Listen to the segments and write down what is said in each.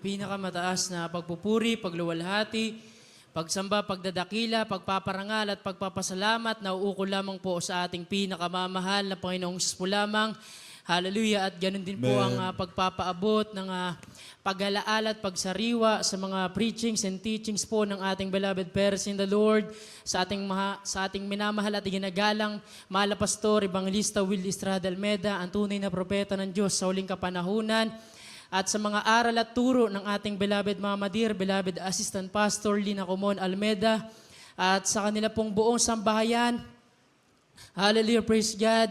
Pinakamataas na pagpupuri, pagluwalhati, pagsamba, pagdadakila, pagpaparangal at pagpapasalamat na uukol lamang po sa ating pinakamamahal na Panginoong po lamang. Hallelujah. At ganun din po Amen. ang ah, pagpapaabot ng uh, paghalaal at pagsariwa sa mga preachings and teachings po ng ating beloved parents in the Lord, sa ating, maha, sa ating minamahal at ginagalang mahal pastor, Evangelista Will Estrada Almeda, ang tunay na propeta ng Diyos sa huling kapanahunan, at sa mga aral at turo ng ating beloved Mama Dear, beloved Assistant Pastor Lina Comon Almeda, at sa kanila pong buong sambahayan, Hallelujah, praise God.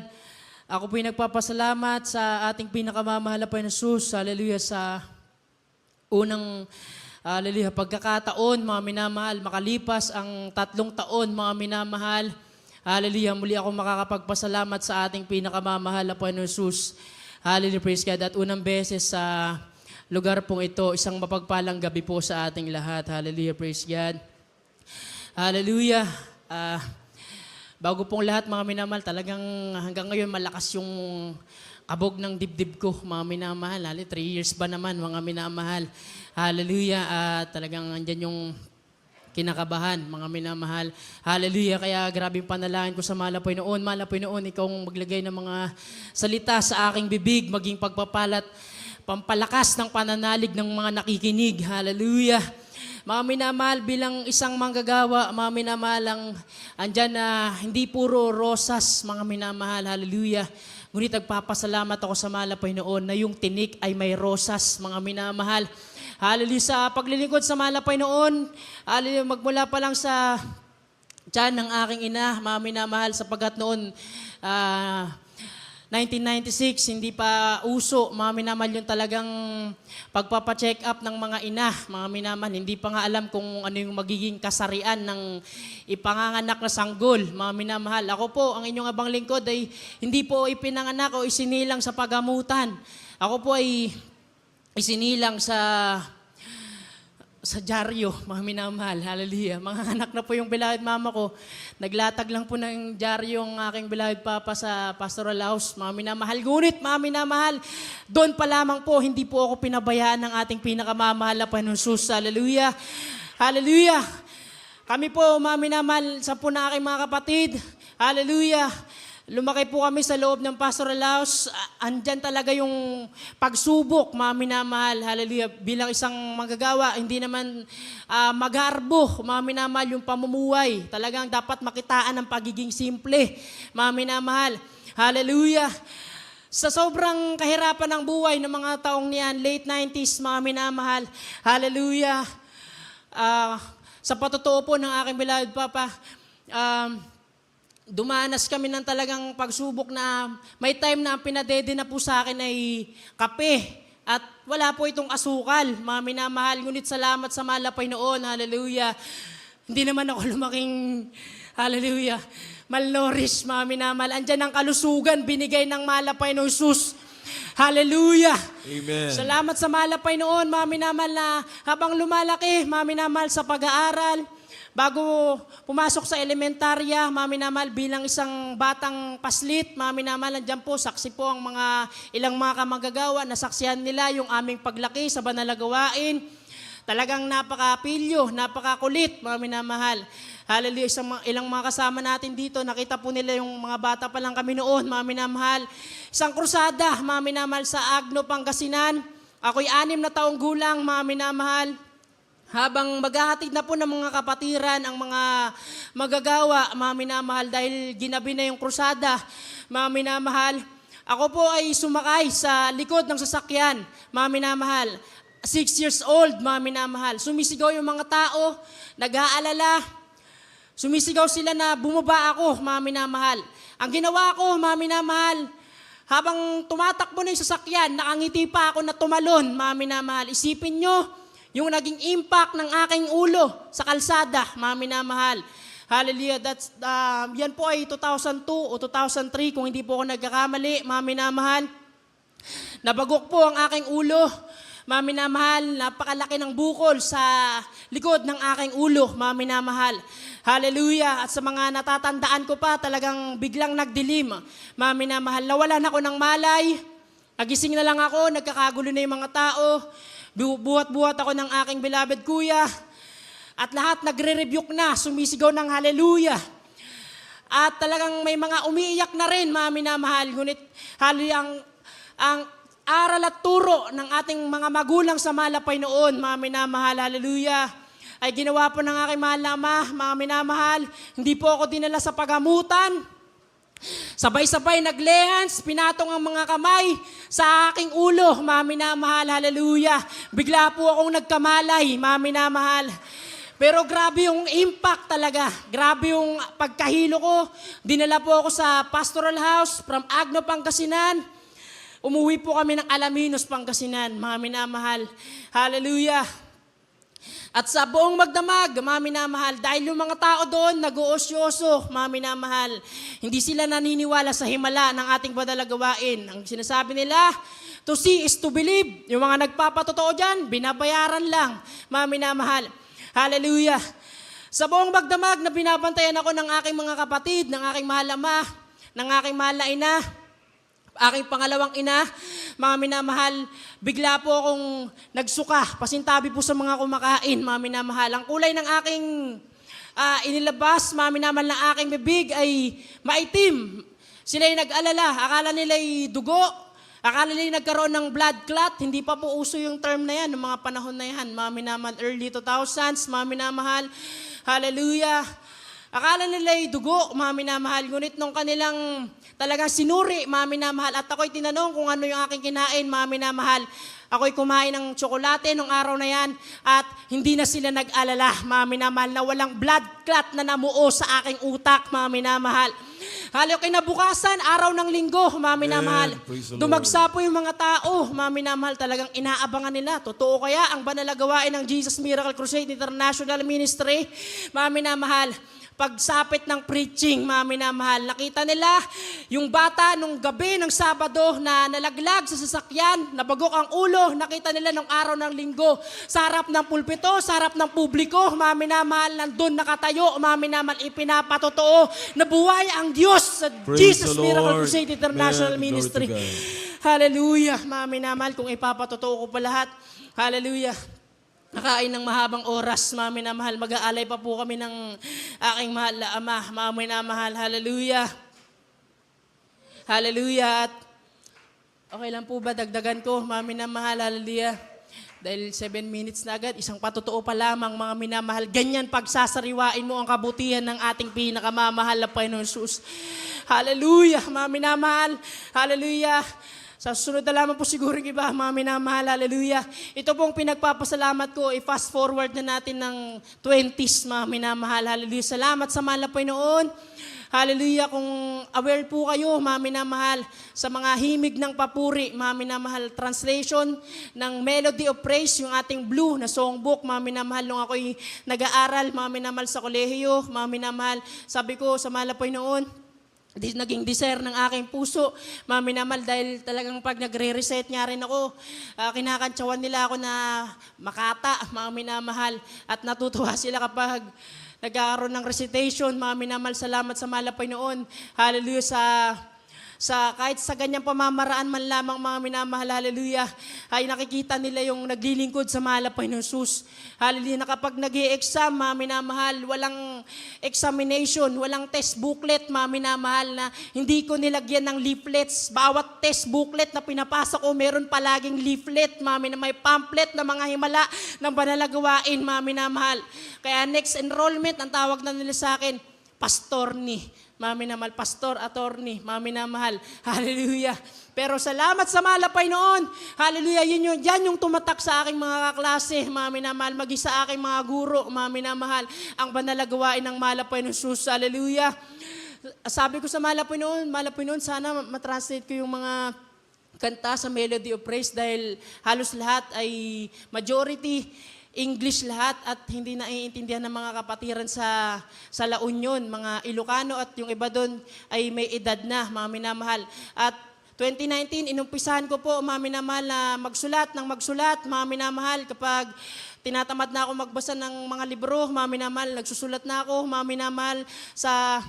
Ako po'y nagpapasalamat sa ating pinakamamahal na Panginoon Jesus. Hallelujah, sa unang hallelujah, pagkakataon, mga minamahal, makalipas ang tatlong taon, mga minamahal. Hallelujah, muli ako makakapagpasalamat sa ating pinakamamahal na Panginoon Jesus. Hallelujah, praise God. At unang beses sa lugar pong ito, isang mapagpalang gabi po sa ating lahat. Hallelujah, praise God. Hallelujah. Ah, bago pong lahat mga minamahal, talagang hanggang ngayon malakas yung kabog ng dibdib ko, mga minamahal. Hali, three years ba naman, mga minamahal. Hallelujah. Ah, talagang andyan yung kinakabahan, mga minamahal. Hallelujah. Kaya grabe yung panalangin ko sa Malapoy noon. Malapoy noon, ikaw ang maglagay ng mga salita sa aking bibig, maging pagpapalat, pampalakas ng pananalig ng mga nakikinig. Hallelujah. Mga minamahal bilang isang manggagawa, mga minamahal ang andyan na hindi puro rosas, mga minamahal. Hallelujah. Ngunit nagpapasalamat ako sa Malapay noon na yung tinik ay may rosas, mga minamahal. Hallelujah. Sa paglilingkod sa Malapay noon, hallelujah, magmula pa lang sa tiyan ng aking ina, mga minamahal, sapagkat noon, ah, 1996, hindi pa uso, mga minamahal yung talagang pagpapacheck up ng mga ina, mga minamahal. Hindi pa nga alam kung ano yung magiging kasarian ng ipanganganak na sanggol, mga minamahal. Ako po, ang inyong abang lingkod ay hindi po ipinanganak o isinilang sa pagamutan. Ako po ay isinilang sa sa dyaryo, mga minamahal. Hallelujah. Mga anak na po yung beloved mama ko. Naglatag lang po ng dyaryo ang aking beloved papa sa pastoral house. Mga minamahal. Ngunit, mga minamahal, doon pa lamang po, hindi po ako pinabayaan ng ating pinakamamahal na Jesus. Hallelujah. Hallelujah. Kami po, mga minamahal, sa po na aking mga kapatid. Hallelujah. Lumaki po kami sa loob ng pastoral house. Andyan talaga yung pagsubok, mga minamahal. Hallelujah. Bilang isang manggagawa, hindi naman ah, magarbo, mga minamahal, yung pamumuhay. Talagang dapat makitaan ang pagiging simple, mga minamahal. Hallelujah. Sa sobrang kahirapan ng buhay ng mga taong niyan, late 90s, mga minamahal. Hallelujah. Ah, sa patotoo po ng aking beloved Papa, um, dumanas kami ng talagang pagsubok na may time na ang pinadede na po sa akin ay kape. At wala po itong asukal, mga minamahal. Ngunit salamat sa malapay noon. Hallelujah. Hindi naman ako lumaking, hallelujah, malnourished, mga minamahal. Andyan ang kalusugan, binigay ng malapay ng Jesus. Hallelujah. Amen. Salamat sa malapay noon, mga minamahal na habang lumalaki, mga minamahal sa pag-aaral, bago pumasok sa elementarya, mga minamahal bilang isang batang paslit, mga minamahal, andyan po, saksi po ang mga ilang mga kamagagawa, nasaksihan nila yung aming paglaki sa banal na gawain. Talagang napakapilyo, napakakulit, mga minamahal. Hallelujah. Isang ilang mga kasama natin dito, nakita po nila yung mga bata pa lang kami noon, mga minamahal. Isang krusada, mga minamahal, sa Agno, Pangasinan. Ako'y anim na taong gulang, mga minamahal. Habang maghahatid na po ng mga kapatiran ang mga magagawa, mga minamahal, dahil ginabi na yung krusada, mga minamahal, ako po ay sumakay sa likod ng sasakyan, mga minamahal. Six years old, mga minamahal. Sumisigaw yung mga tao, nag-aalala, Sumisigaw sila na bumaba ako, mga minamahal. Ang ginawa ko, mga minamahal, habang tumatakbo na yung sasakyan, nakangiti pa ako na tumalon, mga minamahal. Isipin nyo, yung naging impact ng aking ulo sa kalsada, mga minamahal. Hallelujah. That's, uh, yan po ay 2002 o 2003, kung hindi po ako nagkakamali, mga minamahal. Nabagok po ang aking ulo. Mga minamahal, napakalaki ng bukol sa likod ng aking ulo, mga minamahal. Hallelujah. At sa mga natatandaan ko pa, talagang biglang nagdilim. Mga minamahal, nawalan ako ng malay. Nagising na lang ako, nagkakagulo na yung mga tao. Bu- Buhat-buhat ako ng aking beloved kuya. At lahat nagre-rebuke na, sumisigaw ng hallelujah. At talagang may mga umiiyak na rin, mga minamahal. Ngunit hallelujah, ang, ang aral at turo ng ating mga magulang sa malapay noon, mga minamahal, hallelujah, ay ginawa po ng aking mahal na ama, mga minamahal. Hindi po ako dinala sa pagamutan. Sabay-sabay naglehans, pinatong ang mga kamay sa aking ulo, mami na mahal, hallelujah. Bigla po akong nagkamalay, mami na mahal. Pero grabe yung impact talaga. Grabe yung pagkahilo ko. Dinala po ako sa pastoral house from Agno, Pangasinan. Umuwi po kami ng Alaminos, Pangasinan. Mga minamahal. Hallelujah. At sa buong magdamag, mga minamahal, dahil yung mga tao doon nag-uosyoso, mga minamahal, hindi sila naniniwala sa himala ng ating badalagawain. Ang sinasabi nila, to see is to believe. Yung mga nagpapatotoo dyan, binabayaran lang, mga minamahal. Hallelujah. Sa buong magdamag na binabantayan ako ng aking mga kapatid, ng aking mahal ama, ng aking mahal na ina, aking pangalawang ina, mga minamahal, bigla po akong nagsuka, pasintabi po sa mga kumakain, mga minamahal. Ang kulay ng aking ah, inilabas, mga minamahal ng aking bibig ay maitim. Sila'y nag-alala, akala nila'y dugo, akala nila'y nagkaroon ng blood clot, hindi pa po uso yung term na yan, ng mga panahon na yan, mga minamahal, early 2000s, mga minamahal, hallelujah. Akala nila ay dugo, mga minamahal. Ngunit nung kanilang talagang sinuri, mga minamahal, at ako'y tinanong kung ano yung aking kinain, mga minamahal. Ako'y kumain ng tsokolate nung araw na yan at hindi na sila nag-alala, mga minamahal, na walang blood clot na namuo sa aking utak, mga minamahal. Halo kinabukasan, araw ng linggo, praise the Lord. Dumagsa po yung mga tao, mga minamahal, talagang inaabangan nila. Totoo kaya ang banal na gawain ng Jesus Miracle Crusade International Ministry, mga minamahal pagsapit ng preaching, mga minamahal. Nakita nila yung bata nung gabi ng Sabado na nalaglag sa sasakyan, nabagok ang ulo, nakita nila nung araw ng linggo sa harap ng pulpito, sa harap ng publiko, mga minamahal, nandun nakatayo, mga minamahal, ipinapatotoo na buhay ang Diyos sa Praise Jesus Miracle. Crusade International. Glory Ministry. Hallelujah, mga minamahal, kung ipapatotoo ko pa lahat. Hallelujah. Nakain ng mahabang oras, mga minamahal. Mag-aalay pa po kami ng aking mahal na ama, mga minamahal. Hallelujah. Hallelujah. At okay lang po ba, dagdagan ko, mga minamahal. Hallelujah. Dahil seven minutes na agad, isang patotoo pa lamang, mga minamahal. Ganyan pagsasariwain mo ang kabutihan ng ating pinakamamahal na Panginoon Jesus. Hallelujah, mga minamahal. Hallelujah. Sa susunod na lamang po siguro yung iba, mga minamahal, hallelujah. Ito pong pinagpapasalamat ko, i-fast forward na natin ng 20s, mga minamahal, hallelujah. Salamat sa mahal na Panginoon. Hallelujah, kung aware po kayo, mga minamahal, sa mga himig ng papuri, mga minamahal, translation ng Melody of Praise, yung ating blue na songbook, mga minamahal, nung ako'y nag-aaral, mga minamahal sa kolehiyo, mga minamahal, sabi ko sa Panginoon, di, naging desire ng aking puso. Mami naman, dahil talagang pag nagre-reset nga rin ako, uh, kinakantsawan nila ako na makata, mami na mahal. At natutuwa sila kapag nagkaroon ng recitation, mami na mahal, salamat sa malapay noon. Hallelujah sa sa kahit sa ganyang pamamaraan man lamang mga minamahal, hallelujah, ay nakikita nila yung naglilingkod sa mahal na Panginoon Jesus. Hallelujah, na kapag nag exam mga minamahal, walang examination, walang test booklet, mga minamahal, na hindi ko nilagyan ng leaflets. Bawat test booklet na pinapasa ko, meron palaging leaflet, mga minamahal, may pamphlet na mga himala ng banalagawain, mga minamahal. Kaya next enrollment, ang tawag na nila sa akin, pastor ni. Mami na mahal, pastor, attorney, mami na mahal. Hallelujah. Pero salamat sa malapay noon. Hallelujah. Yun yung, yan yung tumatak sa aking mga kaklase, mami na mahal. Maging sa aking mga guro, mami na mahal. Ang banalagawain ng malapay ng Jesus. Hallelujah. Sabi ko sa malapay noon, malapay noon, sana matranslate ko yung mga kanta sa Melody of Praise dahil halos lahat ay majority English lahat at hindi naiintindihan ng mga kapatiran sa sa La Union, mga Ilocano at yung iba doon ay may edad na, mga minamahal. At 2019, inumpisahan ko po, mga minamahal, na magsulat ng magsulat, mga minamahal, kapag tinatamad na ako magbasa ng mga libro, mga minamahal, nagsusulat na ako, mga minamahal, sa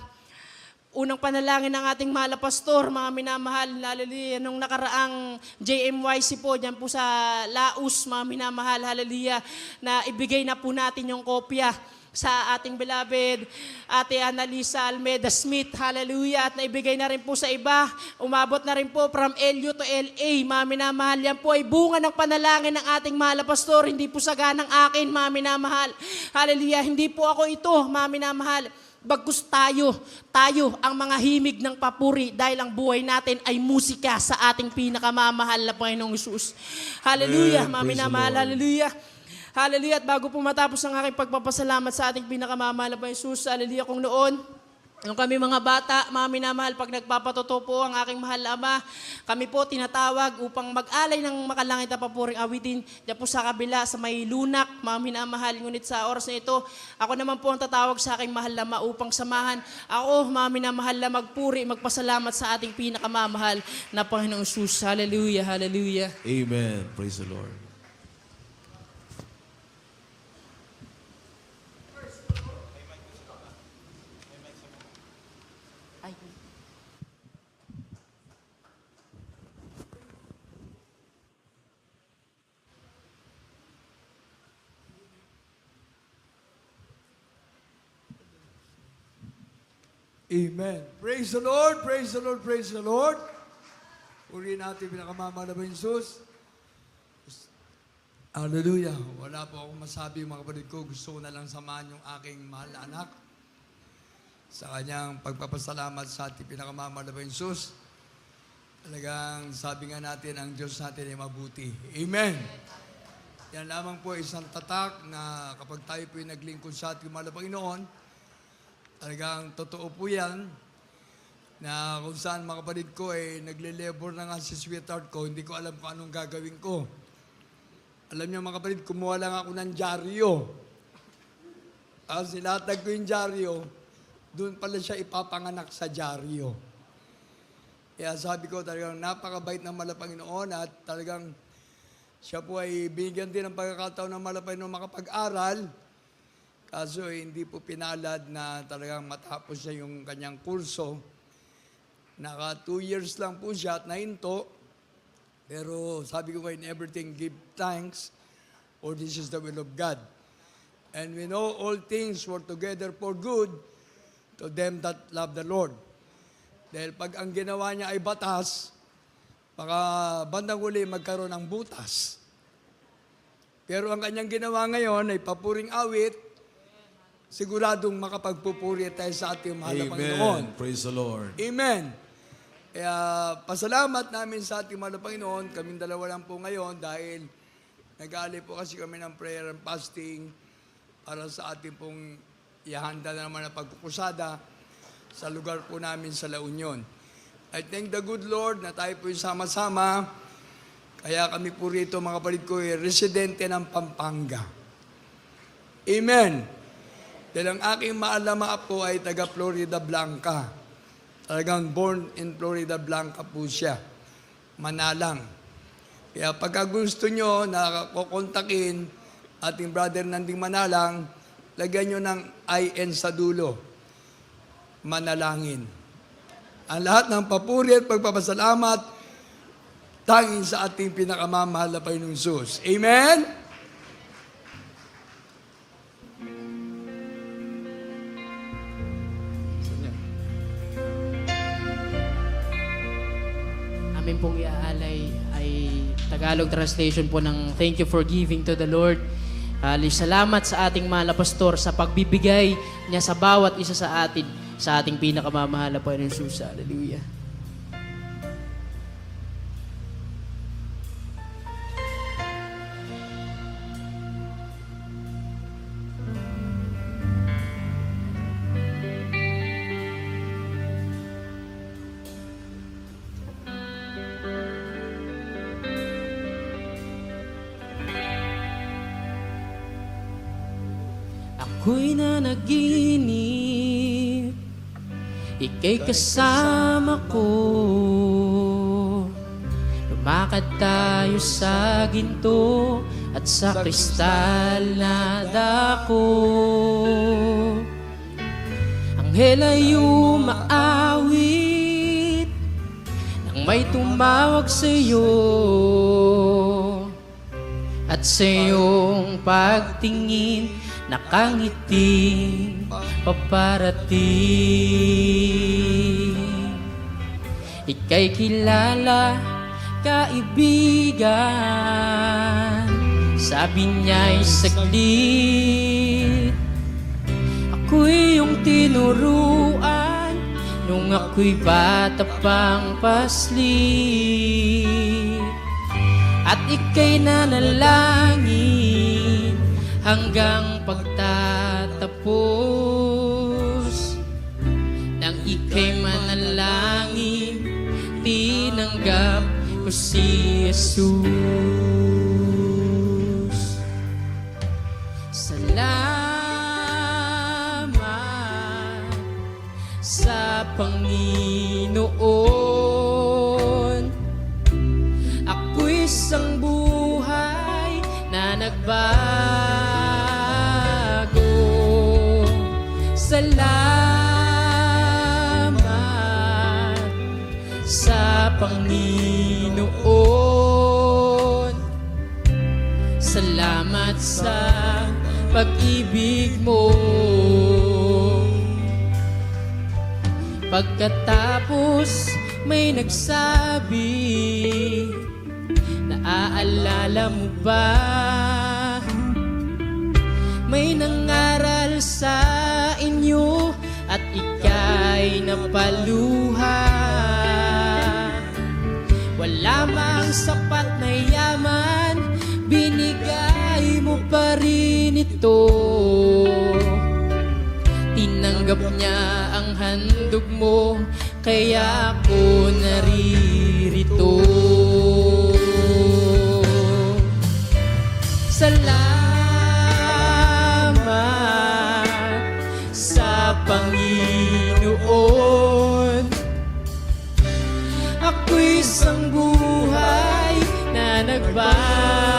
unang panalangin ng ating mahal pastor, mga minamahal, hallelujah, nung nakaraang JMYC po, dyan po sa Laos, mga minamahal, hallelujah, na ibigay na po natin yung kopya sa ating beloved Ate Annalisa Almeida Smith, hallelujah, at naibigay na rin po sa iba, umabot na rin po from LU to LA, mga minamahal, yan po ay bunga ng panalangin ng ating mahal pastor, hindi po saga ng akin, mga minamahal, hallelujah, hindi po ako ito, mga minamahal, Bagkus tayo, tayo ang mga himig ng papuri dahil ang buhay natin ay musika sa ating pinakamamahal na Panginoong Isus. Hallelujah, Amen. mga minamahal, hallelujah. Hallelujah. At bago po matapos ang aking pagpapasalamat sa ating pinakamamahal na Panginoong Isus, hallelujah kung noon, Nung kami mga bata, mga minamahal, pag nagpapatotoo po ang aking mahal ama, kami po tinatawag upang mag-alay ng makalangit na papuring awitin diyan po sa kabila, sa may lunak, mga minamahal. Ngunit sa oras na ito, ako naman po ang tatawag sa aking mahal na ama upang samahan ako, mga minamahal na magpuri, magpasalamat sa ating pinakamamahal na Panginoong Sus. Hallelujah, hallelujah. Amen. Praise the Lord. Amen. Praise the Lord, praise the Lord, praise the Lord. Purihin natin pinakamamahal na Jesus. Hallelujah. Wala po akong masabi mga kapatid ko. Gusto ko na lang samahan yung aking mahal na anak sa kanyang pagpapasalamat sa ating pinakamamahal na Jesus. Talagang sabi nga natin, ang Diyos natin ay mabuti. Amen. Yan lamang po isang tatak na kapag tayo po ay naglingkod sa ating mahal na Panginoon, Talagang totoo po yan na kung saan mga kapatid ko eh nagle-labor na nga si sweetheart ko, hindi ko alam kung anong gagawin ko. Alam niyo mga kapatid, kumuha lang ako ng dyaryo. Tapos nilatag ko yung dyaryo, doon pala siya ipapanganak sa dyaryo. Kaya sabi ko talagang napakabait ng Malapanginoon at talagang siya po ay bigyan din ng pagkakataon ng Malapanginoon makapag-aral. Kaso eh, hindi po pinalad na talagang matapos siya yung kanyang kurso. Naka two years lang po siya at nahinto. Pero sabi ko in everything, give thanks, for this is the will of God. And we know all things work together for good to them that love the Lord. Dahil pag ang ginawa niya ay batas, baka bandang uli magkaroon ng butas. Pero ang kanyang ginawa ngayon ay papuring awit, siguradong makapagpupuri tayo sa ating mahal na Panginoon. Amen. Praise the Lord. Amen. Kaya pasalamat namin sa ating mahal na Panginoon. Kaming dalawa lang po ngayon dahil nag-aali po kasi kami ng prayer and fasting para sa ating pong ihanda na naman na pagkukusada sa lugar po namin sa La Union. I thank the good Lord na tayo po yung sama-sama. Kaya kami po rito mga kapatid ko, eh, residente ng Pampanga. Amen. Dahil ang aking maalama po ay taga Florida Blanca. Talagang born in Florida Blanca po siya. Manalang. Kaya pagka gusto nyo na kukontakin ating brother Nanding Manalang, lagyan nyo ng IN sa dulo. Manalangin. Ang lahat ng papuri at pagpapasalamat tanging sa ating pinakamamahal na Panginoong Jesus. Amen? Amin pong iaalay ay Tagalog translation po ng Thank you for giving to the Lord. Ali, salamat sa ating mahal na pastor sa pagbibigay niya sa bawat isa sa atin sa ating pinakamamahal na Panginoon Jesus. Hallelujah. Ako'y nanaginip. Ika'y kasama ko. Lumakad tayo sa ginto At sa kristal na dako. Ang Anghel ay umaawit Nang may tumawag sa iyo At sa iyong pagtingin Nakangiting paparating. Ika'y kilala, kaibigan. Sabi niya'y saglit. Ako'y iyong tinuruan Nung ako'y bata pang paslit. At ika'y nanalangin Hanggang pagtatapos Nang ika'y manalangin Tinanggap ko si Jesus. Salamat sa Panginoon pag-ibig mo. Pagkatapos may nagsabi Naaalala mo ba? May nangaral sa inyo At ika'y napaluha Wala mang sapat na yaman Binigay mo pa rin ito Tinanggap niya ang handog mo Kaya ako naririto. Salamat sa Panginoon. Ako'y isang buhay na nagbago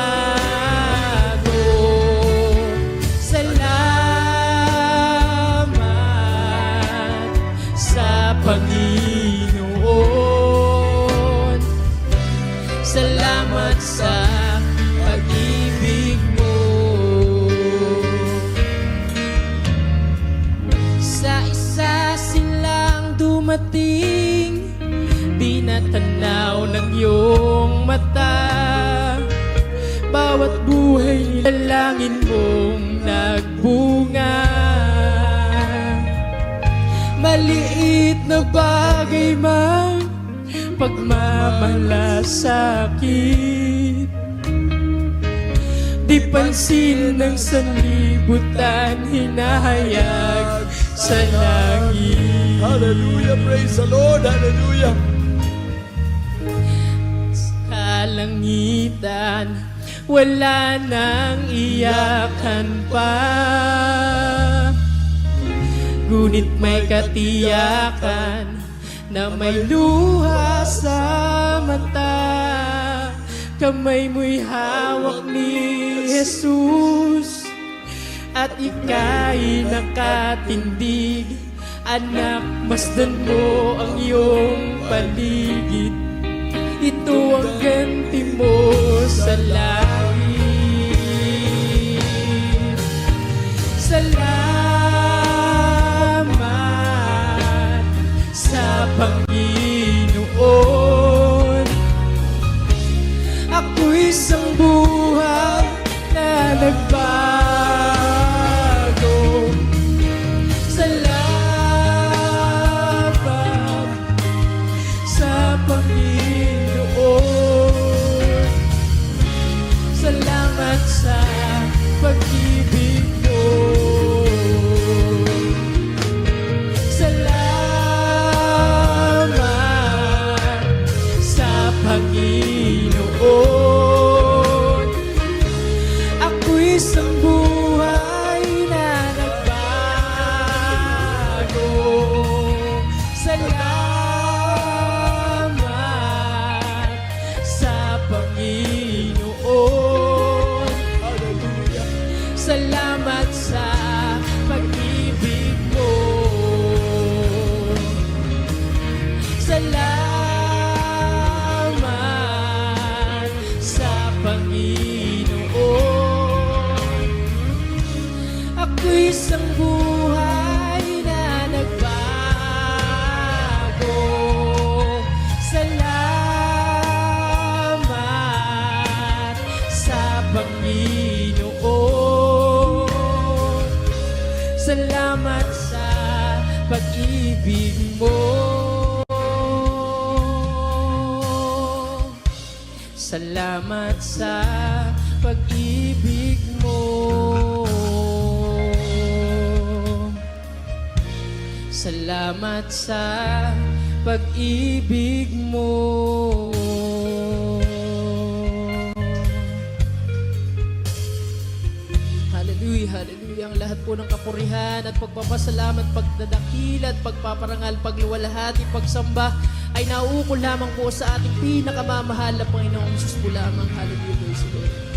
iyong mata Bawat buhay nilangin mong nagbunga Maliit na bagay man Pagmamalasakit Di pansin ng sanlibutan Hinahayag sa langit Hallelujah. Praise the Lord. Hallelujah. Kalangitan Wala nang iyakan pa. Ngunit may katiyakan Na may luha sa mata. Kamay mo'y hawak ni Jesus At ika'y nakatindig. Anak, masdan mo ang iyong paligid ito ang ganti mo sa langit. Salamat sa Panginoon. Ako'y isang buhay na nagbago Panginoon pag-ibig mo. Salamat sa pag-ibig mo. Salamat sa pag-ibig mo. Po ng kapurihan at pagpapasalamat, pagdadakil at pagpaparangal, pagluwalhati, pagsamba ay nauukol lamang po sa ating pinakamamahal na Panginoong Jesus po lamang. Hallelujah, Lord.